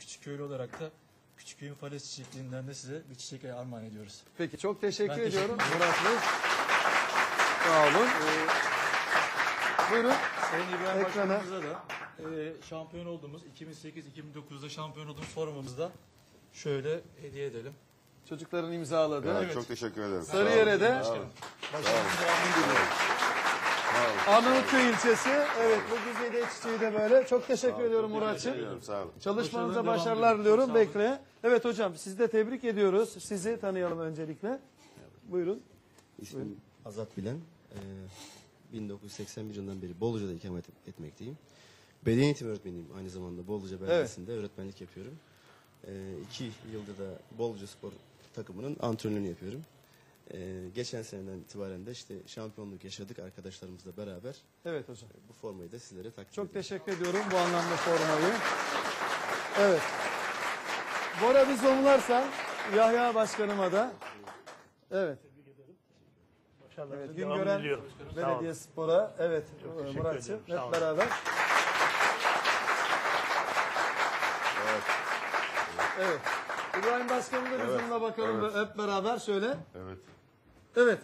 küçük köylü olarak da Küçük Köyün Fales Çiçekliğinden de size bir çiçek armağan ediyoruz. Peki çok teşekkür Ben ediyorum teşekkür Murat Bey. Sağ olun. Buyurun. Sayın İbrahim Ekrana. Başkanımıza da e, şampiyon olduğumuz 2008-2009'da şampiyon olduğumuz forumumuzda şöyle hediye edelim. Çocukların imzaladığı. Ya, Evet. Çok teşekkür ederim. Sarıyer'e de Başkanım. Diliyorum. Arnavutköy ilçesi. Evet bu güzide çiçeği de böyle. Çok teşekkür ediyorum ederim. Sağ olun. Çalışmanıza Başarılar başarılar devam diliyorum. Bekle. Evet hocam sizi de tebrik ediyoruz. Sizi tanıyalım öncelikle. Buyurun. İsmim Azat Bilen. Ee, 1981 yılından beri Boluca'da ikamet etmekteyim. Beden eğitim öğretmeniyim. Aynı zamanda Boluca Belediyesi'nde öğretmenlik yapıyorum. Ee, iki yıldır da Boluca Spor takımının antrenörlüğünü yapıyorum. Ee, geçen seneden itibaren de işte şampiyonluk yaşadık arkadaşlarımızla beraber. Evet hocam. Bu formayı da sizlere takdim Çok ediyorum. teşekkür ediyorum bu anlamda formayı. Evet. Bora bir zoomlarsan Yahya Başkanıma da. Evet. Evet, devamını Güngören. Belediye Spor'a. Evet teşekkür Muratçığım ederim. Sağ hep olun. beraber. Evet. İbrahim Başkanım da Evet, zoomla bakalım evet. hep beraber şöyle. Evet. Evet.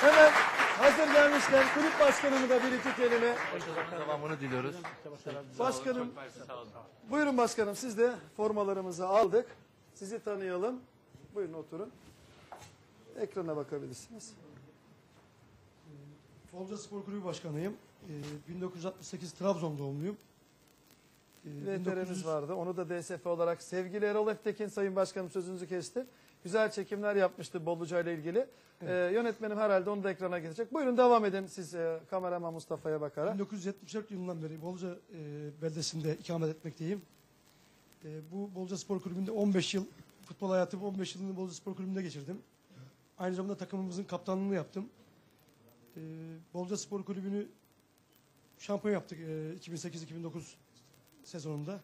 Hemen hazır gelmişken kulüp başkanımı da bir iki kelime. Devamını diliyoruz. Başkanım, buyurun başkanım siz de formalarımızı aldık. Sizi tanıyalım. Buyurun oturun. Ekrana bakabilirsiniz. Folca Spor Kulübü Başkanıyım. Ee, 1968 Trabzon doğumluyum. Ee, VTR'miz 1900 vardı. Onu da DSF olarak sevgili Erol Eftekin Sayın Başkanım sözünüzü kesti. Güzel çekimler yapmıştı Bolluca ile ilgili. Ee, yönetmenim herhalde onu da ekrana getirecek. Buyurun devam edin siz e, kameraman Mustafa'ya bakarak. 1974 yılından beri Boluca e, beldesinde ikamet etmekteyim. E, bu Boluca Spor Kulübü'nde 15 yıl futbol hayatımı 15 yılını Boluca Spor Kulübü'nde geçirdim. Aynı zamanda takımımızın kaptanlığını yaptım. E, Boluca Spor Kulübü'nü şampiyon yaptık e, 2008-2009 sezonunda.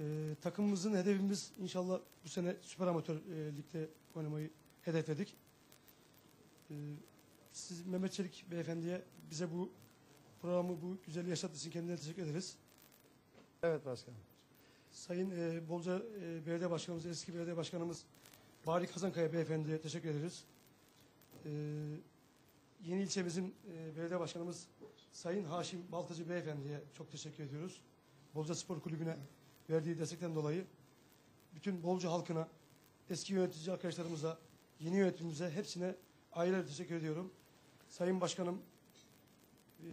E, takımımızın hedefimiz inşallah bu sene Süper Amatör e, Lig'de oynamayı hedefledik. E, siz Mehmet Çelik beyefendiye bize bu programı bu güzel yaşattığı için kendine teşekkür ederiz. Evet başkanım. Sayın e, Bolca e, Belediye Başkanımız, eski Belediye Başkanımız Bari Kazankaya beyefendiye teşekkür ederiz. E, yeni ilçemizin e, Belediye Başkanımız Sayın Haşim Baltacı beyefendiye çok teşekkür ediyoruz. Bolca Spor Kulübü'ne verdiği destekten dolayı bütün Bolca halkına, eski yönetici arkadaşlarımıza, yeni yönetimimize hepsine ayrı ayrı teşekkür ediyorum. Sayın Başkanım, e,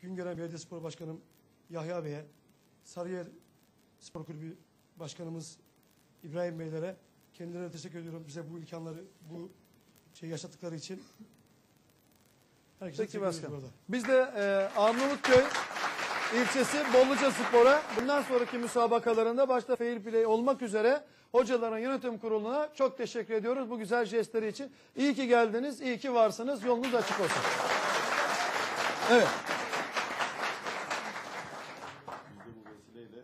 Güngören Belediyespor Başkanım Yahya Bey'e, Sarıyer Spor Kulübü Başkanımız İbrahim Beylere kendilerine teşekkür ediyorum. Bize bu imkanları, bu şey yaşattıkları için. Herkese Peki burada. Biz de e, Arnavutköy ilçesi Bolluca Spor'a bundan sonraki müsabakalarında başta fair play olmak üzere hocaların yönetim kuruluna çok teşekkür ediyoruz bu güzel jestleri için. İyi ki geldiniz, iyi ki varsınız. Yolunuz açık olsun. Evet. Biz de bu vesileyle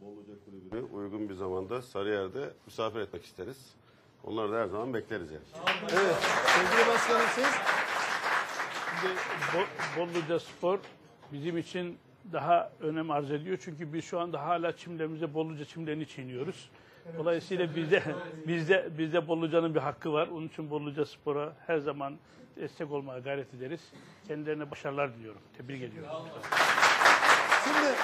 Bolluca Kulübü'nü uygun bir zamanda Sarıyer'de misafir etmek isteriz. Onları da her zaman bekleriz yani. Evet. Sevgili başkanım siz Şimdi Bo- Bolluca Spor bizim için daha önem arz ediyor. Çünkü biz şu anda hala çimlerimize Bolluca çimlerini çiğniyoruz. Dolayısıyla bizde bizde bizde Bolluca'nın bir hakkı var. Onun için Bolluca Spor'a her zaman destek olmaya gayret ederiz. Kendilerine başarılar diliyorum. Tebrik ediyorum. Şimdi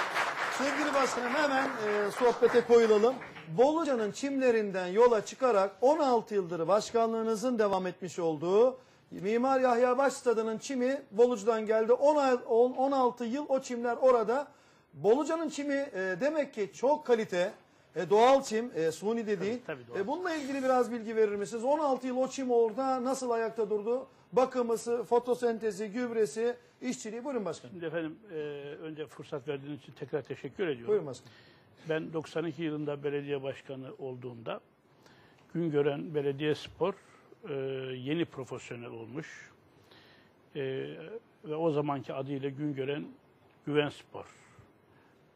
sevgili başkanım hemen e, sohbete koyulalım. Bolluca'nın çimlerinden yola çıkarak 16 yıldır başkanlığınızın devam etmiş olduğu Mimar Yahya Baş Stadı'nın çimi Boluca'dan geldi. 10 ay- on- 16 yıl o çimler orada. Boluca'nın çimi e, demek ki çok kalite. E, doğal çim, e, suni de değil. tabii doğal. E, bununla ilgili biraz bilgi verir misiniz? 16 yıl o çim orada nasıl ayakta durdu? Bakımısı, fotosentezi, gübresi, işçiliği. Buyurun başkanım. Şimdi efendim e, önce fırsat verdiğiniz için tekrar teşekkür ediyorum. Buyurun başkanım. Ben 92 yılında belediye başkanı olduğumda Güngören Belediyespor e, yeni profesyonel olmuş. E, ve o zamanki adıyla Güngören Güven Spor.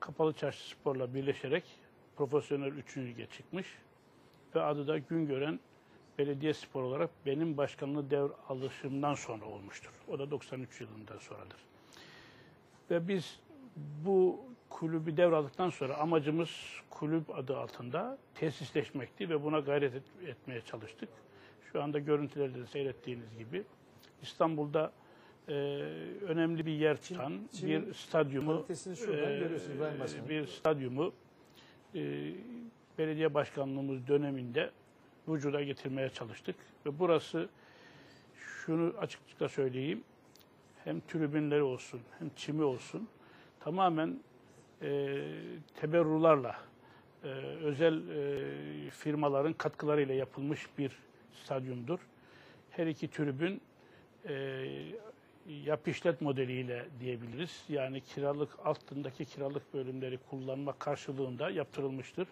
Kapalı Çarşı Spor'la birleşerek profesyonel 3. lige çıkmış. Ve adı da Güngören Belediyespor olarak benim başkanlığı devr alışımdan sonra olmuştur. O da 93 yılından sonradır. Ve biz bu kulübü devraldıktan sonra amacımız kulüp adı altında tesisleşmekti ve buna gayret et- etmeye çalıştık. Şu anda görüntülerde de seyrettiğiniz gibi İstanbul'da e, önemli bir yer tutan bir stadyumu Başkanım. bir stadyumu e, belediye başkanlığımız döneminde vücuda getirmeye çalıştık ve burası şunu açıkça söyleyeyim hem tribünleri olsun hem çimi olsun tamamen e, teberrularla e, özel e, firmaların katkılarıyla yapılmış bir stadyumdur. Her iki tribün e, yap işlet modeliyle diyebiliriz. Yani kiralık altındaki kiralık bölümleri kullanma karşılığında yaptırılmıştır.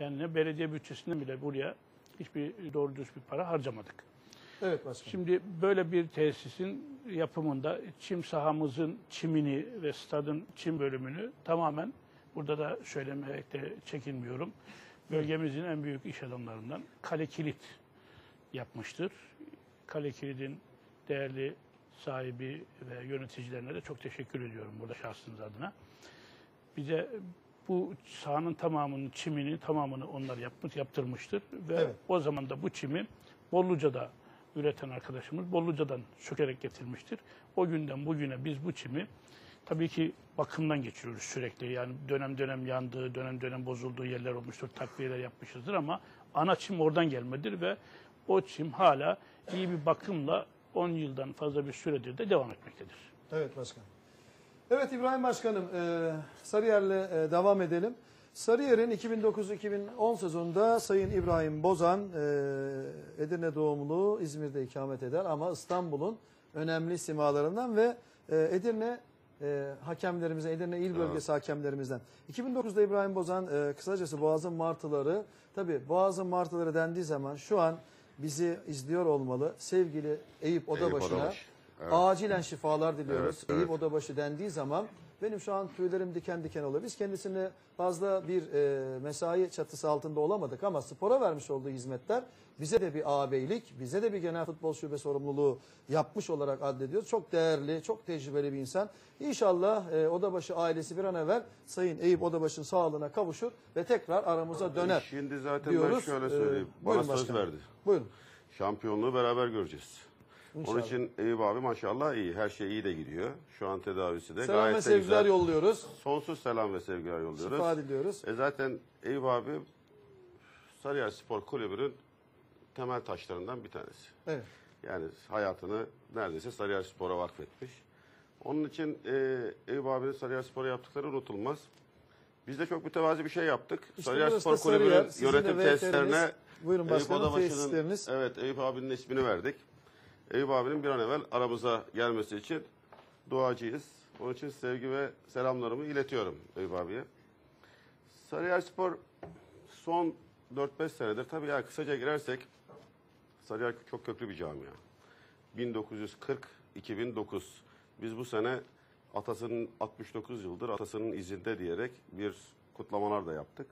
Yani ne belediye bütçesinden bile buraya hiçbir doğru düz bir para harcamadık. Evet başkanım. Şimdi böyle bir tesisin yapımında çim sahamızın çimini ve stadın çim bölümünü tamamen burada da söylemekte çekinmiyorum. Bölgemizin en büyük iş adamlarından Kale Kilit yapmıştır. Kale Kilit'in değerli sahibi ve yöneticilerine de çok teşekkür ediyorum burada şahsınız adına. Bize bu sahanın tamamının çimini tamamını onlar yapmış, yaptırmıştır ve Evet. o zaman da bu çimi Bolluca'da üreten arkadaşımız Bolluca'dan sökerek getirmiştir. O günden bugüne biz bu çimi tabii ki bakımdan geçiriyoruz sürekli. Yani dönem dönem yandığı, dönem dönem bozulduğu yerler olmuştur. Takviyeler yapmışızdır ama ana çim oradan gelmedir ve o çim hala iyi bir bakımla 10 yıldan fazla bir süredir de devam etmektedir. Evet başkanım. Evet İbrahim Başkanım, e, Sarıyer'le e, devam edelim. Sarıyer'in 2009-2010 sezonunda Sayın İbrahim Bozan, e, Edirne doğumlu, İzmir'de ikamet eder ama İstanbul'un önemli simalarından ve e, Edirne e, hakemlerimizden, Edirne İl Bölgesi hakemlerimizden. 2009'da İbrahim Bozan, e, kısacası Boğaz'ın martıları, tabii Boğaz'ın martıları dendiği zaman şu an bizi izliyor olmalı. Sevgili Eyüp Odabaşı'na Odabaşı. Evet. acilen şifalar diliyoruz. Evet, Eyüp evet. Odabaşı dendiği zaman benim şu an tüylerim diken diken oluyor. Biz kendisine fazla bir e, mesai çatısı altında olamadık ama spora vermiş olduğu hizmetler bize de bir ağabeylik, bize de bir genel futbol şube sorumluluğu yapmış olarak addediyoruz. Çok değerli, çok tecrübeli bir insan. İnşallah e, Odabaşı ailesi bir an evvel Sayın Eyüp Odabaşı'nın sağlığına kavuşur ve tekrar aramıza döner. Şimdi zaten diyoruz. ben şöyle Ee, söyleyeyim. buyurun Bana söz başkanım. verdi. Buyurun. Şampiyonluğu beraber göreceğiz. Onun İnşallah. için Eyüp abi maşallah iyi. Her şey iyi de gidiyor. Şu an tedavisi de Selam ve gayet de sevgiler güzel. yolluyoruz. Sonsuz selam ve sevgiler yolluyoruz. Şifa diliyoruz. E zaten Eyüp abi Sarıyer Spor Kulübü'nün temel taşlarından bir tanesi. Evet. Yani hayatını neredeyse Sarıyer Spor'a vakfetmiş. Onun için e, Eyüp abinin Sarıyer Spor'a yaptıkları unutulmaz. Biz de çok mütevazi bir şey yaptık. İşte Sarıyer Spor Kulübü'nün yönetim tesislerine Buyurun Eyüp başkanım tesisleriniz. Evet Eyüp abinin ismini verdik. Eyüp abinin bir an evvel aramıza gelmesi için duacıyız. Onun için sevgi ve selamlarımı iletiyorum Eyüp abiye. Sarıyer Spor son 4-5 senedir tabii ya kısaca girersek Sarıyer çok köklü bir camia. 1940-2009 biz bu sene atasının 69 yıldır atasının izinde diyerek bir kutlamalar da yaptık.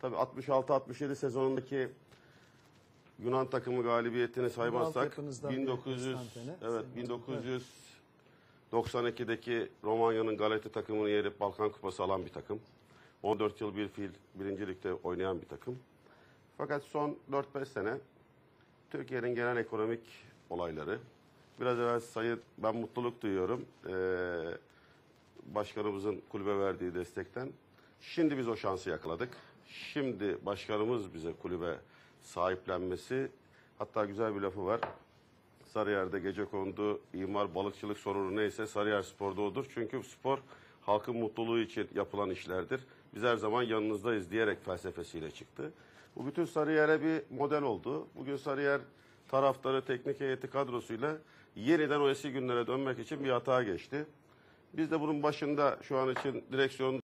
Tabii 66-67 sezonundaki Yunan takımı galibiyetini saymazsak altyapınızdan bir 1900 Konstantine, evet Sayın 1992'deki Romanya'nın Galata takımını yenip Balkan Kupası alan bir takım. 14 yıl bir fiil birincilikte oynayan bir takım. Fakat son 4-5 sene Türkiye'nin genel ekonomik olayları. Biraz evvel sayın ben mutluluk duyuyorum. Ee, başkanımızın kulübe verdiği destekten. Şimdi biz o şansı yakaladık. Şimdi başkanımız bize kulübe sahiplenmesi hatta güzel bir lafı var. Sarıyer'de gece kondu, imar, balıkçılık sorunu neyse Sarıyer Spor'da odur. Çünkü spor halkın mutluluğu için yapılan işlerdir. Biz her zaman yanınızdayız diyerek felsefesiyle çıktı. Bu bütün Sarıyer'e bir model oldu. Bugün Sarıyer taraftarı, teknik heyeti kadrosuyla yeniden o eski günlere dönmek için bir hata geçti. Biz de bunun başında şu an için direksiyon